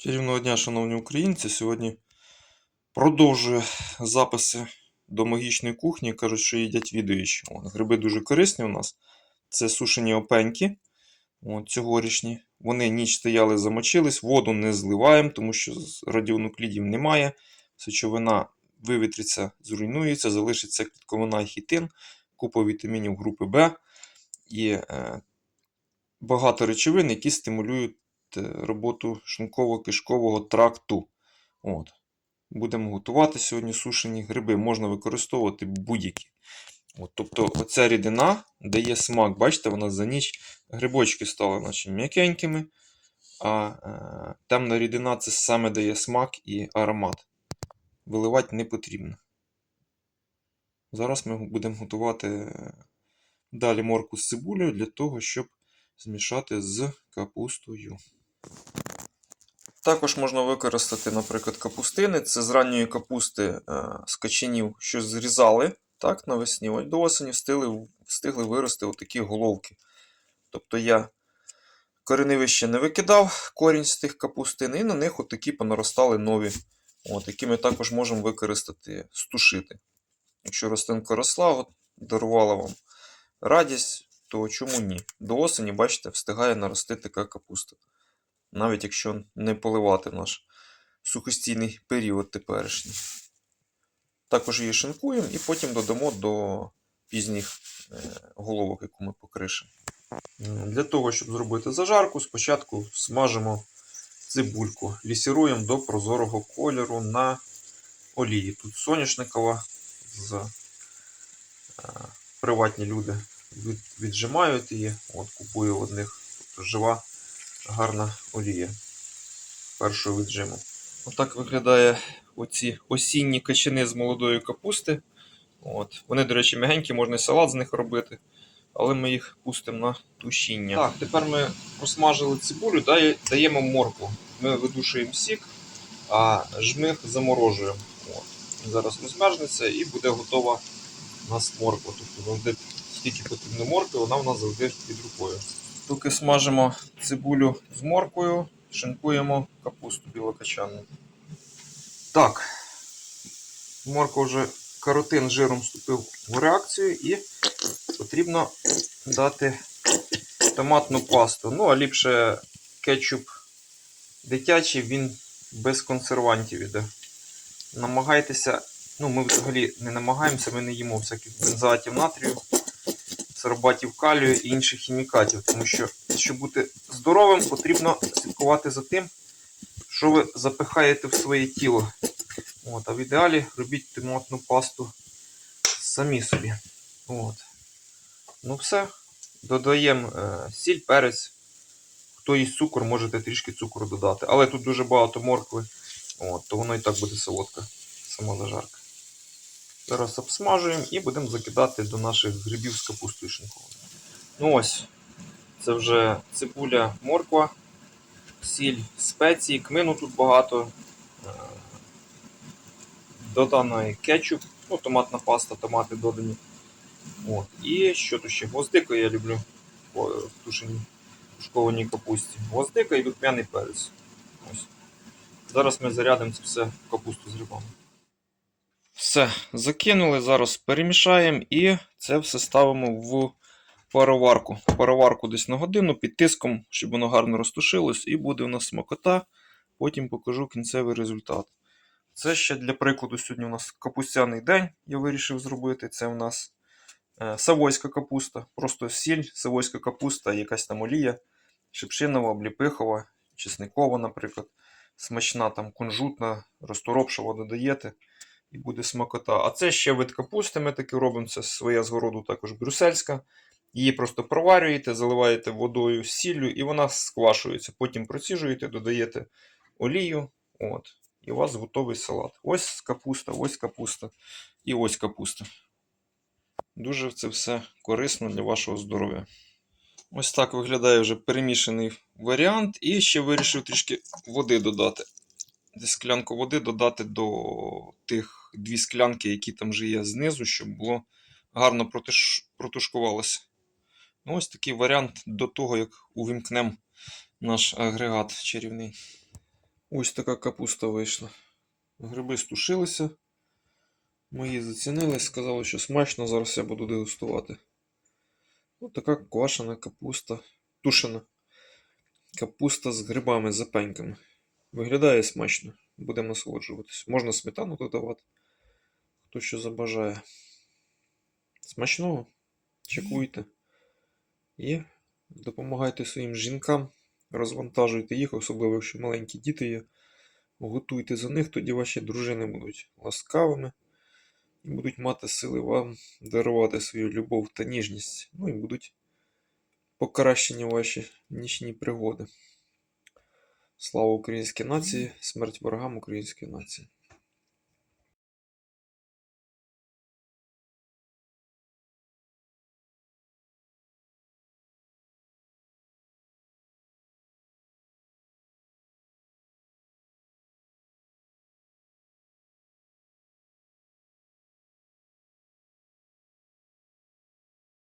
Чарівного дня, шановні українці. Сьогодні продовжую записи до магічної кухні. Кажуть, що їдять відуючі. Гриби дуже корисні у нас. Це сушені опеньки. От, цьогорічні. Вони ніч стояли, замочились, воду не зливаємо, тому що радіонуклідів немає. Сечовина вивітриться, зруйнується, залишиться клітковина і хітин, купа вітамінів групи Б і е, багато речовин, які стимулюють роботу шлунково-кишкового тракту. От. Будемо готувати сьогодні сушені гриби. Можна використовувати будь-які. От, тобто оця рідина дає смак. Бачите, вона за ніч грибочки стали наче м'якенькими, а е, темна рідина це саме дає смак і аромат. Виливати не потрібно. Зараз ми будемо готувати е, далі морку з цибулею для того, щоб змішати з капустою. Також можна використати, наприклад, капустини. Це з ранньої капусти е, з качанів, що зрізали так, навесні. Ось до осені встигли, встигли вирости отакі головки. Тобто я кореневище не викидав корінь з тих капустин, і на них отакі понаростали нові, от, які ми також можемо використати, стушити. Якщо рослинка росла, от, дарувала вам радість, то чому ні? До осені, бачите, встигає нарости така капуста навіть якщо не поливати наш сухостійний період теперішній. Також її шинкуємо і потім додамо до пізніх е, головок, яку ми покришимо. Для того, щоб зробити зажарку, спочатку смажимо цибульку, лісіруємо до прозорого кольору на олії. Тут соняшникова з е, приватні люди від, віджимають її, от купую одних, тобто жива гарна олія першого віджиму. Отак виглядає оці осінні качани з молодої капусти. От. Вони, до речі, м'ягенькі, можна і салат з них робити, але ми їх пустимо на тушіння. Так, тепер ми просмажили цибулю, дає- даємо моркву. Ми видушуємо сік, а жмих заморожуємо. От. Зараз розмержнеться і буде готова у нас морква. Тобто скільки потрібно моркви, вона в нас завжди під рукою. Поки смажимо цибулю з морквою, шинкуємо капусту білокачанну. Так, морква вже каротин жиром вступив в реакцію і потрібно дати томатну пасту. Ну, а ліпше кетчуп дитячий, він без консервантів іде. Намагайтеся, ну ми взагалі не намагаємося, ми не їмо всяких бензоатів натрію сорбатів калію і інших хімікатів. Тому що, щоб бути здоровим, потрібно слідкувати за тим, що ви запихаєте в своє тіло. От, а в ідеалі робіть томатну пасту самі собі. От. Ну все. Додаємо е, сіль, перець. Хто їсть цукор, можете трішки цукру додати. Але тут дуже багато моркви, от, то воно і так буде солодка, сама зажарка. Зараз обсмажуємо і будемо закидати до наших грибів з капустою шинкованою. Ну ось, це вже цибуля, морква, сіль, спеції, кмину тут багато. Е, Доданий кетчуп, ну, томатна паста, томати додані. От. І що тут ще? Гвоздика я люблю в тушеній тушкованій капусті. Гвоздика і духмяний перець. Ось. Зараз ми зарядимо це все в капусту з грибами. Все, закинули, зараз перемішаємо і це все ставимо в пароварку. Пароварку десь на годину під тиском, щоб воно гарно розтушилось, і буде у нас смакота. Потім покажу кінцевий результат. Це ще для прикладу, сьогодні у нас капустяний день, я вирішив зробити. Це у нас е, савойська капуста, просто сіль, савойська капуста, якась там олія, шипшинова, обліпихова, чесникова, наприклад. Смачна там кунжутна, розторопшова додаєте і буде смакота. А це ще вид капусти, ми таки робимо. Це своя з городу також брюссельська. Її просто проварюєте, заливаєте водою сіллю, і вона сквашується. Потім проціжуєте, додаєте олію. От, і у вас готовий салат. Ось капуста, ось капуста і ось капуста. Дуже це все корисно для вашого здоров'я. Ось так виглядає вже перемішаний варіант. І ще вирішив трішки води додати склянку води додати до тих дві склянки, які там вже є знизу, щоб було гарно протушкувалося. Ну, ось такий варіант до того, як увімкнемо наш агрегат чарівний. Ось така капуста вийшла. Гриби стушилися. Мої зацінили, сказали, що смачно, зараз я буду дегустувати. Ось така квашена капуста, тушена капуста з грибами, запеньками. Виглядає смачно. Будемо насолоджуватись. Можна сметану додавати. Хто що забажає. Смачного. Чекуйте. І допомагайте своїм жінкам, розвантажуйте їх, особливо якщо маленькі діти є. Готуйте за них, тоді ваші дружини будуть ласкавими і будуть мати сили вам дарувати свою любов та ніжність. Ну і будуть покращені ваші нічні пригоди. Слава українській нації, смерть ворогам української нації.